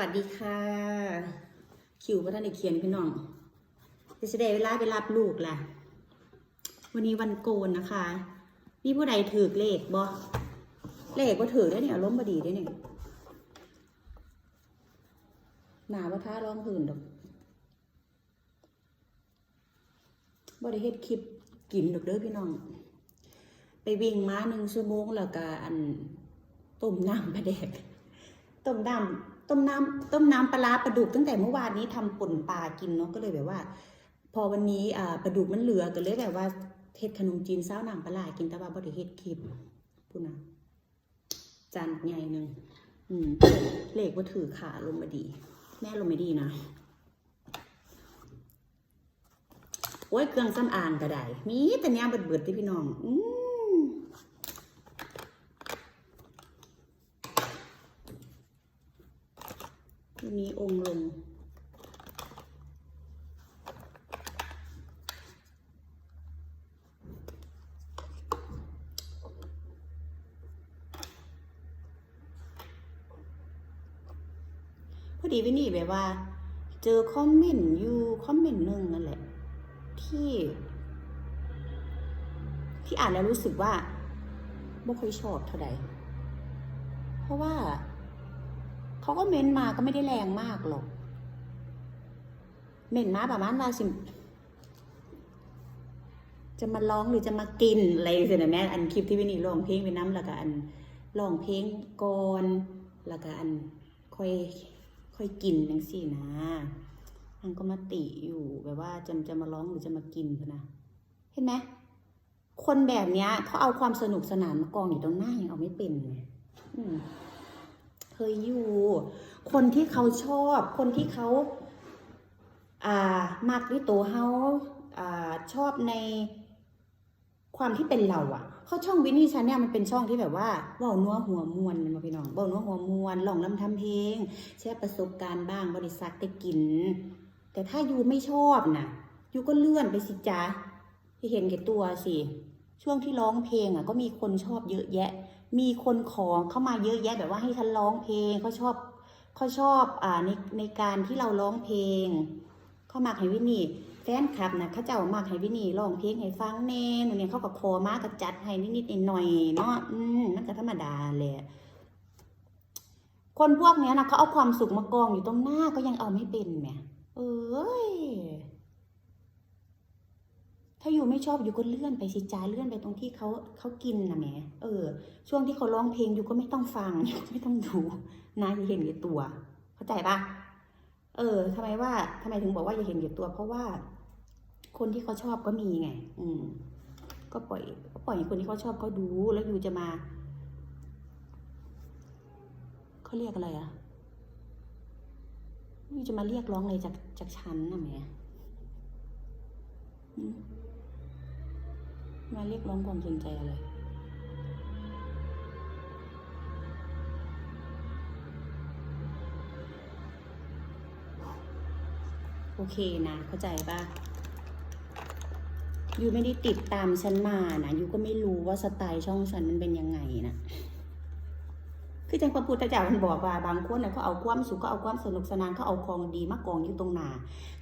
วัสดีค่ะคิวพระท่านได้เขียนพี่น้องจะแสดงเวลาไปรับลูกล่ะ วันนี้วันโกนนะคะ มีผู้ใดถือเลขบ่เลขบ่ถือได้เนี่ยล้มบดีได้เนี่ยหนาว่าท้าร้องผื่นดอกบ่ได้เฮ็ดคลิปกินดอกเด้อพี่น้อง ไปวิ่งม้าหนึ่งชั่วโมงแล้วก็อันต้มน้ำปลาแดกต้มน้ำ ต้มน้ำต้มน้ำปลาปลาดุกตั้งแต่เมื่อวานนี้ทำป่นปลากินเนาะก็เลยแบบว่า พอวันนี้อ่าปลาดุกมันเหลือก็เลยแบบว่าเฮ็ดขนมจีนเช้าหน้ำปลากินแต่ว่าบ่ได้เฮ็ดคลิปพูนะจานใหญ่หนึ่งอืมเลขว่าถือขาลงมาดี แม่ลงไม่ดีนะโอ้ยเครื่องสำอางก็ได้มีแต่เนี้ยเบิดๆที่พี่น้อง อืม วั นี้องค์ลง พอดีวินี่แบบว่า เจอคอมเมนต์อยู่คอมเมนต์หนึ่งนั่นแหละ ที่ ที่อ่านแล้วรู้สึกว่าไม่ค่อยชอบเท่าใดเพราะว่า เขาก็เม้นมาก็ไม่ได้แรงมากหรอกเม้นมาประมาณว่าสิจะมาร้องหรือจะมากินอะไรสินะแม่อันคลิปที่วินี่ร้องเพลงไปน้ำแล้วก็อันร้องเพลงก่อนแล้วก็อันค่อยค่อยกินจังสี่นะอันก็มาติอยู่แบบว่าจะจะมาร้องหรือจะมากินนะเห็นไหมคนแบบเนี้ยเขาเอาความสนุกสนานมากองอยู่ตรงหน้ายังเอาไม่เป็นไงอืม เคยอยู่ คนที่เขาชอบ คนที่เขาอ่ามากด้วยตัวเขาอ่าชอบในความที่เป็นเราอะเขาช่องวินนี่ชันเนี่ยมันเป็นช่องที่แบบว่าเว่านัวหัวมวนมันมาพี่น้องเว่านัวหัวมวนลองลำทำเพลงแชร์ประสบการณ์บ้างบริษัทได้กิน แต่ถ้ายูไม่ชอบนะยูก็เลื่อนไปสิจ้าที่เห็นแก่ตัวสิช่วงที่ร้องเพลงอะก็มีคนชอบเยอะแยะ มีคนขอเข้ามาเยอะแยะแบบว่าให้ฉันร้องเพลงเขาชอบเขาชอบอ่าในในการที่เราร้องเพลงเขามากให้วินนี่แฟนคลับนะเขาเจ้ามากให้วินนี่ร้องเพลงให้ฟังแน่หนูเนี่ยเขาก็ขอมากก็จัดให้นิดๆหน่อยๆเนาะอืมนั่นก็ธรรมดาแหละคนพวกเนี้ยนะเขาเอาความสุขมากองอยู่ตรงหน้าก็ยังเอาไม่เป็นแหมเอ้ย ถ้าอยู่ไม่ชอบอยู่ก็เลื่อนไปสิจ้าเลื่อนไปตรงที่เขาเขากินนะแหมเออ ช่วงที่เขาร้องเพลงอยู่ก็ไม่ต้องฟังอยู่ก็ไม่ต้องดูนะอย่าเห็นแก่ตัว เข้าใจปะเออทำไมว่าทำไมถึงบอกว่าอย่าเห็นแก่ตัว เพราะว่า คนที่เขาชอบก็มีไง อืม ก็ปล่อยก็ปล่อยคนที่เขาชอบเขาดูแล้วอยู่จะมาเขาเรียกอะไรอะอยู่จะมาเรียกร้องอะไรจากจากฉันนะแหมอื มาเรียกร้องความสนใจอะไรโอเคนะ เข้าใจป่ะยูไม่ได้ติดตามฉันมานะยูก็ไม่รู้ว่าสไตล์ช่องฉันมันเป็นยังไงนะคือจังพระพุทธเจ้ามันบอกว่าบางคนนะเขาเอาความสุขเขาเอาความสนุกสนานเขาเอาของดีมากกองอยู่ตรงหนา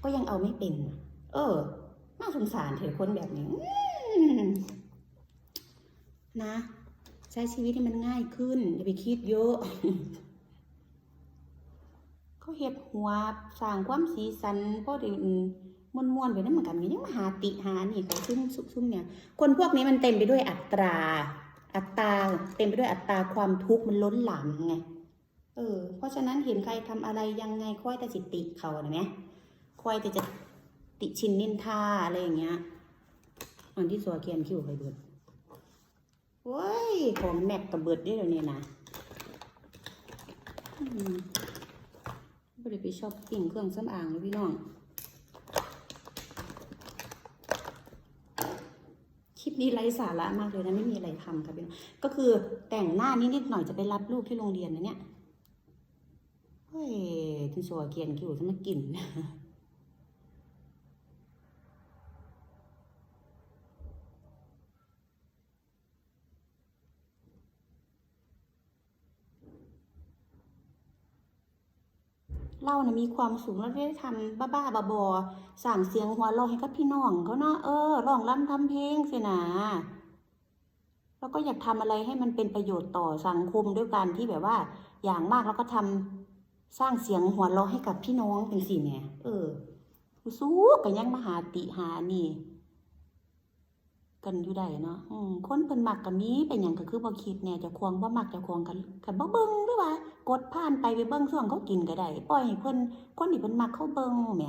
ก็ยังเอาไม่เป็น เออน่าสงสารเถอะคนแบบนี้ นะ ใช้ชีวิตให้มันง่ายขึ้น อย่าไปคิดเยอะเขาเฮ็ดหัวสร้างความสีสันพอดีมวนมวนไปนั่นเหมือนกันยังมาหาติหานี่เขาซุ่มซุ่มเนี่ย คนพวกนี้มันเต็มไปด้วยอัตรา อัตราเต็มไปด้วยอัตราความทุกข์มันล้นหลามไงเออ เพราะฉะนั้นเห็นใครทำอะไรยังไงค่อยแต่จิตติเขาเห็นไหมค่อยแต่จะติชินนินทาอะไรอย่างเงี้ย อันที่สัวเคียนคิวใครเบิดโว้ย ของแม็กกับเบิดได้แล้วเนี่ยนะอืมไม่ได้ไปชอบปิ้งเครื่องสำอางเลยพี่น้อง คลิปนี้ไร้สาระมากเลยนะไม่มีอะไรทำค่ะพี่น้อง ก็คือแต่งหน้านิดๆหน่อยจะไปรับลูกที่โรงเรียนนะเนี่ย เฮ้ยที่สัวเคียนคิวจะมากิน เรานะมีความสูงแล้วได้ทำบ้าๆบอๆสั่งเสียงหัวเราะให้กับพี่น้องเขาเนาะเออร้องรำทำเพลงสินะแล้วก็อยากทำอะไรให้มันเป็นประโยชน์ต่อสังคมด้วยกันที่แบบว่า อย่างมากแล้วก็ทำสร้างเสียงหัวเราะให้กับพี่น้องเป็นสิเนี่ยเออสู้กันยังมหาติหานี่ กันอยู่ได้เนาะคนเพิ่นมักก็มีเป็นหยังก็คือบ่คิดแหน่เจะควงบ่มักจะควงกันกันบ่เบิ่งหรือว่ากดผ่านไปไปเบิ่งช่วงเขากินก็ได้ปล่อยให้เพิ่นคนที่เพิ่นมักเขาเบิ่งแหม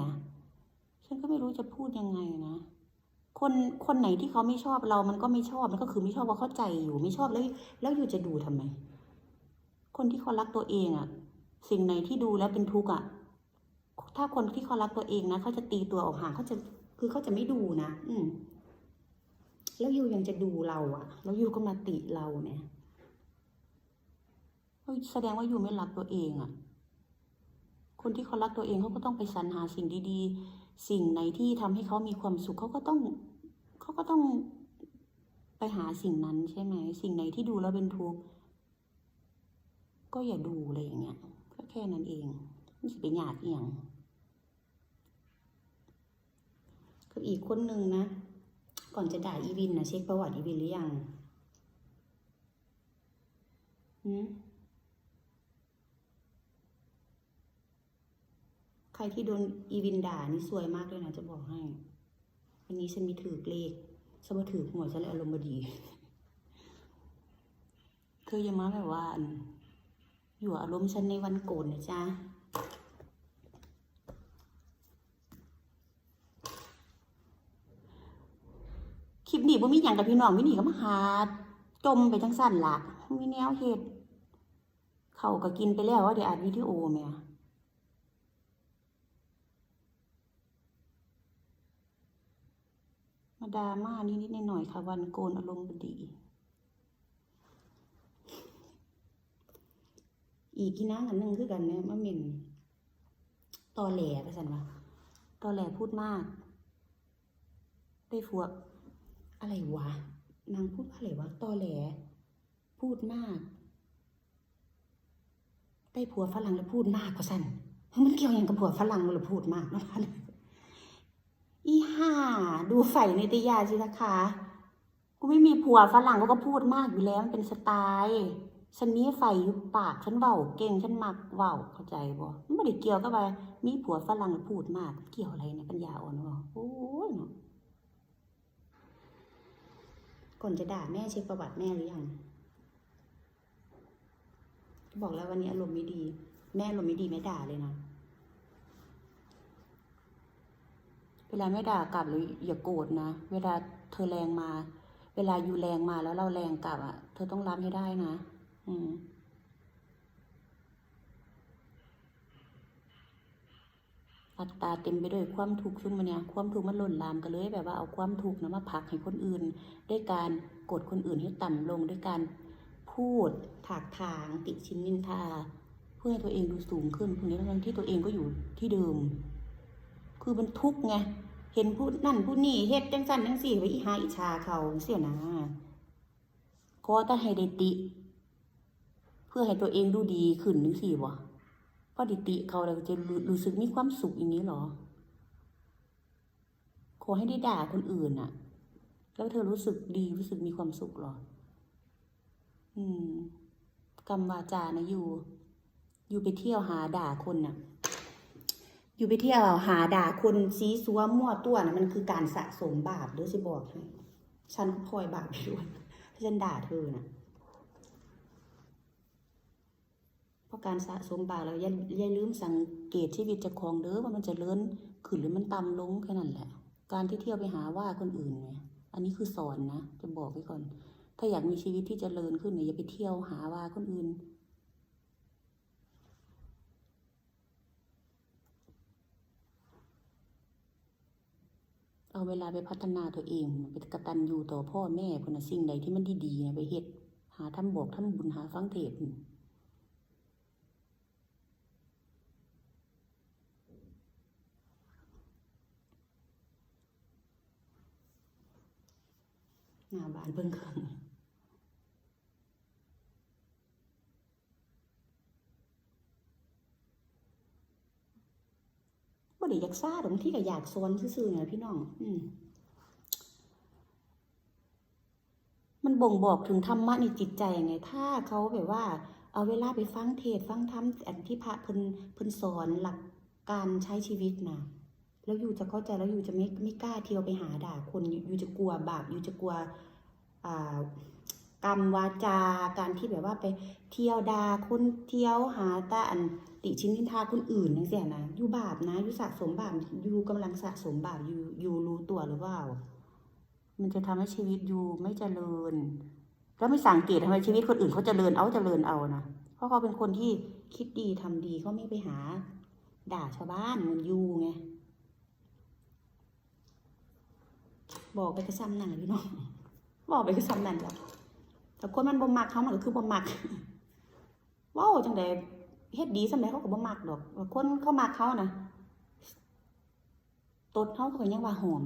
ฉันก็ไม่รู้จะพูดยังไงนะคนคนไหนที่เขาไม่ชอบเรามันก็ไม่ชอบมันก็คือไม่ชอบว่าเข้าใจอยู่ไม่ชอบแล้ว แล้วอยู่จะดูทำไม คนที่เขารักตัวเองอะสิ่งไหนที่ดูแล้วเป็นทุกข์อะถ้าคนที่เขารักตัวเองนะเขาจะตีตัวออกห่างเขาจะคือเขาจะไม่ดูนะ อืม แล้วยูยังจะดูเราอะแล้วยูก็มาติเราเนี่ยแสดงว่ายูไม่รักตัวเองอะคนที่เขารักตัวเองเขาก็ต้องไปสรรหาสิ่งดีๆ สิ่งไหนที่ทำให้เขามีความสุขเขาก็ต้องเขาก็ต้องไปหาสิ่งนั้นใช่ไหม สิ่งไหนที่ดูแล้วเป็นทุกข์ก็อย่าดูอะไรอย่างเงี้ยก็แค่นั้นเองไม่ใช่ไปหยาดเอียงก็อีกคนหนึ่งนะ ก่อนจะด่าอีวินนะเช็คประวัติอีวินหรือยังหืมใครที่โดนอีวินด่านี่ซวยมากเลยนะจะบอกให้ วันนี้ฉันมีถือเลขสมถือหัวฉันเลยอารมณ์บดีคืออยังมาแบบว่าอันอยู่อารมณ์ฉันในวันโกนนะจ๊ะ คลิป นี้บ่มีหยังกับพี่น้องวินี่ก็มาหาจมไปทั้งสั้นละมีแนวเฮ็ดเขาก็กินไปแล้วว่าเดี๋ยวอัดวิดีโอแม่มาดราม่านิดๆหน่อยๆค่ะ วันโกนอารมณ์บดี อีกกี่นางอันหนึงคือกันเนี่ยมาเม็นตอแหลไปสันวะตอแหลพูดมาก ได้ฟวก อะไรวะ นางพูดว่าอะไรวะตอแหล พูดมากได้ผัวฝรั่งแล้วพูดมากกว่าสันเฮ้ยมันเกี่ยวอย่างกับผัวฝรั่งหรือพูดมากเนาะอีห่าดูไฟในตยาสิคะกูไม่มีผัวฝรั่งกูก็พูดมากอยู่แล้วมันเป็นสไตล์ฉันนี้ไฟอยู่ปากฉันเว้าเก่งฉันมักเว้าเข้าใจบ่มันไม่ได้เกี่ยวกับว่ามีผัวฝรั่งแล้วพูดมาก เกี่ยวอะไรเนี่ยปัญญาอ่อนวะโอ้ยเนาะ ก่อนจะด่าแม่เช็คประวัติแม่หรือยังบอกแล้ววันนี้อารมณ์ไม่ดี แม่อารมณ์ไม่ดีแม่ด่าเลยนะเวลาแม่ด่ากลับหรืออย่าโกรธนะเวลาเธอแรงมา เวลาอยู่แรงมาแล้วเราแรงกลับอะ เธอต้องรับให้ได้นะ อืม อัตตาเต็มไปด้วยความทุกข์ซึ่งมันเนี่ยความทุกข์มันหล่นลามกันเลย แบบว่าเอาความทุกข์นะมาผักให้คนอื่น ด้วยการกดคนอื่นให้ต่ำลงด้วยการพูดถากถาง ติชินนินทา เพื่อให้ตัวเองดูสูงขึ้นพวกนี้ทั้งที่ตัวเองก็อยู่ที่เดิม คือมันทุกข์ไงเห็นพูดนั่นพูดนี่เฮ็ดจังสั้นจังสี่ไปอีหาอิชาเขาเสียนะขอแต่ให้ได้ติ เพื่อให้ตัวเองดูดีขึ้นนึงสิวะ พอดิติเขาเราจะรู้รู้สึกมีความสุขอย่างนี้เหรอ ขอให้ได้ด่าคนอื่นอะแล้วเธอรู้สึกดีรู้สึกมีความสุขเหรอ อืมกรรมวาจานะอยู่ อยู่ไปเที่ยวหาด่าคนน่ะ อยู่ไปเที่ยวหาด่าคนซีซัวมั่วตัวน่ะมันคือการสะสมบาปด้วยสิบอกให้ฉันก็พลอยบาปไปด้วยถ้าฉันด่าเธอน่ะพ ราะการสะสมบาปเราอย่าอย่าลืมสังเกตชีวิตเจ้าของเด้อว่ามันจะเลื่อนขึ้นหรือมันต่ำลงแค่นั้นแหละ การที่เที่ยวไปหาว่าคนอื่นเนี่ยอันนี้คือสอนนะ จะบอกไว้ก่อน ถ้าอยากมีชีวิตที่จเจริญขึ้นเนี่ยอย่าไปเที่ยวหาว่าคนอื่น เอาเวลาไปพัฒนาตัวเองไปกระตัญญูต่อพ่อแม่คนนะสิ่งใดที่มันดีๆนะไปเฮ็ดหาทำบอกทำบุญหาฟังเทศน์ หน้าบ้านเพิ่งขึ้นได้อยากซ่าดอกบางที่ก็อยากซอนซื่อๆเนี่ยพี่น้อง อืมมันบ่งบอกถึงธรรมะในจิตใจไง ถ้าเขาแบบว่า เอาเวลาไปฟังเทศฟังธรรมอันที่พระเพิ่นเพิ่นสอนหลักการใช้ชีวิตนะ แล้วยูจะเข้าใจแล้วยูจะไม่ไม่กล้าเที่ยวไปหาด่าคนยูจะกลัวบาปยูจะกลัวกรรมวาจาการที่แบบว่าไปเที่ยวด่าคนเที่ยวหาต่อันติชินนินทาคนอื่นนั่นเสียนะยูบาปนะยูสะสมบาปยู่กำลังสะสมบาปยูยูรู้ตัวหรือเปล่ามันจะทำให้ชีวิตยูไม่เจริญแล้วไม่สังเกตทำไมชีวิตคนอื่นเขาเจริญเอาเจริญเอานะเพราะเขาเป็นคนที่คิดดีทำดีเขาไม่ไปหา ด่าชาวบ้านเหมันยูไง บอกไปกระซ้ำหนังพี่น้องบอกไปกระซ้ำนั่นแหละแต่คนมันบ่มักเขามันก็คือบ่มักเว้าจังไดเฮ็ดดีสำใดเขาก็บ่มักดอกคนเขามักเขานะตดเขาก็ยังว่าหอม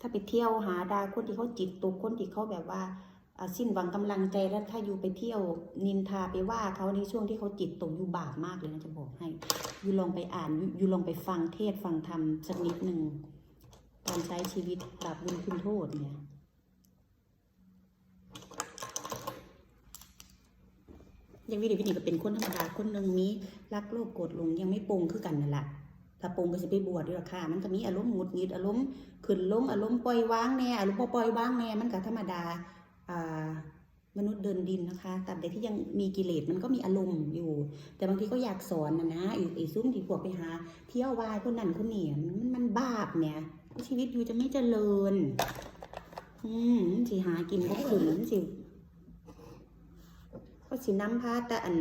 ถ้าไปเที่ยวหาดาคนที่เขาจิตตกคนที่เขาแบบว่า สิ้นหวังกำลังใจแล้วถ้าอยู่ไปเที่ยวนินทาไปว่าเขาในช่วงที่เขาจิตตกอยู่บาปมากเลยนะจะบอกให้อยู่ลองไปอ่านอยู่ลองไปฟังเทศฟังธรรมสักนิดหนึ่งการใช้ชีวิตบาปบุญคุณโทษเนี่ยยังวิดีวินีก็เป็นคนธรรมดาคนหนึ่งมีรักโลภโกรธลงยังไม่ปรงคือกันนั่นแหละถ้าปรงก็จะไปบวชด้วยล่ะค่ะมันก็มีอารมณ์หงุดหงิดอารมณ์ขึ้นลงอารมณ์ปล่อยวางแน่อารมณ์ปล่อยวางแน่มันก็ธรรมดา มนุษย์เดินดินนะคะแต่ใดที่ยังมีกิเลสมันก็มีอารมณ์อยู่ แต่บางทีก็อยากสอนนะนะไอ้ไอ้ซุ้มที่พวกไปหา เที่ยววายคนนั้นคนนี้มันมันบาปเนี่ย ชีวิตอยู่จะไม่เจริญ อืมสิหากินก็ขึ้นมันสิก็สิน้ำพาแต่อัน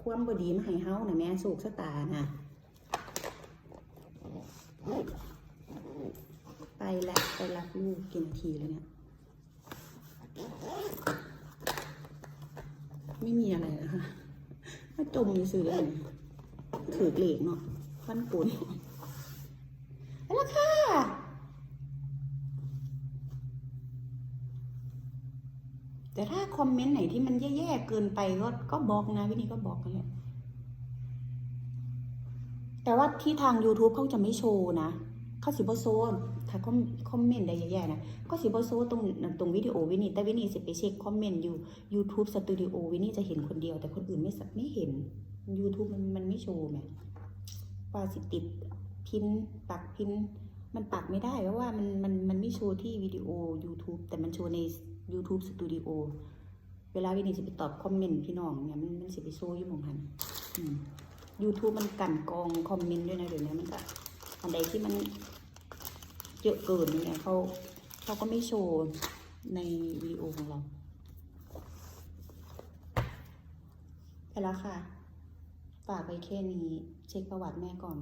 ความบดีมาให้เฮานะแม่โศกสตาน่ะ ไปแล้วไปรับลูกกี่นทีแล้วเนี่ย ไมีอะไรนะคะมาจมซื้อเลยถือเหล็กเนาะฟันปุ่นแล้วค่ะแต่ถ้าคอมเมนต์ไหนที่มันแย่ๆเกินไปก็ก็บล็อกนะ วินี่ก็บล็อกกันแหละแต่ว่าที่ทาง YouTube เขาจะไม่โชว์นะ เขาสิบโซถ้าคอมคอมเมนต์ใดแย่ๆนะก็สิบโซตรงตรงวิดีโอวินี่แต่วินี่สิไปเช็คคอมเมนต์อยู่ YouTube สตูดิโอวินี่จะเห็นคนเดียว แต่คนอื่นไม่สไม่เห็น YouTube มันมันไม่โชว์แหมว่าสิติดพินปักพินมันปักไม่ได้เพราะว่ามันมันมันไม่โชว์ที่วิดีโอ YouTube แต่มันโชว์ใน YouTube Studio เวลาวินี่จะไปตอบคอมเมนต์พี่น้องเนี่ยมันมันสิไปโชว์อยู่หมองหันอืม YouTube มันกั่นกองคอมเมนต์ด้วยนะเดี๋ยวนี้มันก็ อันใดที่มันเยอะเกินเนี่ยเขาเขาก็ไม่โชว์ในวิดีโอของเราไปแล้วค่ะ ฝากไว้แค่นี้ เช็คประวัติแม่ก่อน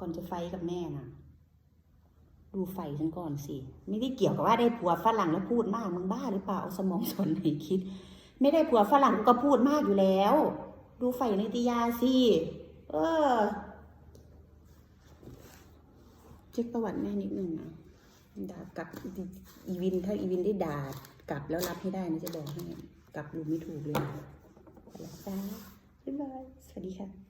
ก่อนจะไฟกับแม่น่ะ ดูไฟฉันก่อนสิ ไม่ได้เกี่ยวกับว่าได้ผัวฝรั่งแล้วพูดมาก มึงบ้าหรือเปล่าเอาสมองส่วนไหนคิด ไม่ได้ผัวฝรั่งกูก็พูดมากอยู่แล้ว ดูไฟในติยาสิ เออ ช็คประวัติแม่นิดนึงนะด่ากลับอีวินถ้าอีวินได้ด่ากลับแล้วรับให้ได้นะจะบอกให้กลับดูไม่ถูกเลยไปแล้วจ้าบ๊ายบายสวัสดีค่ะ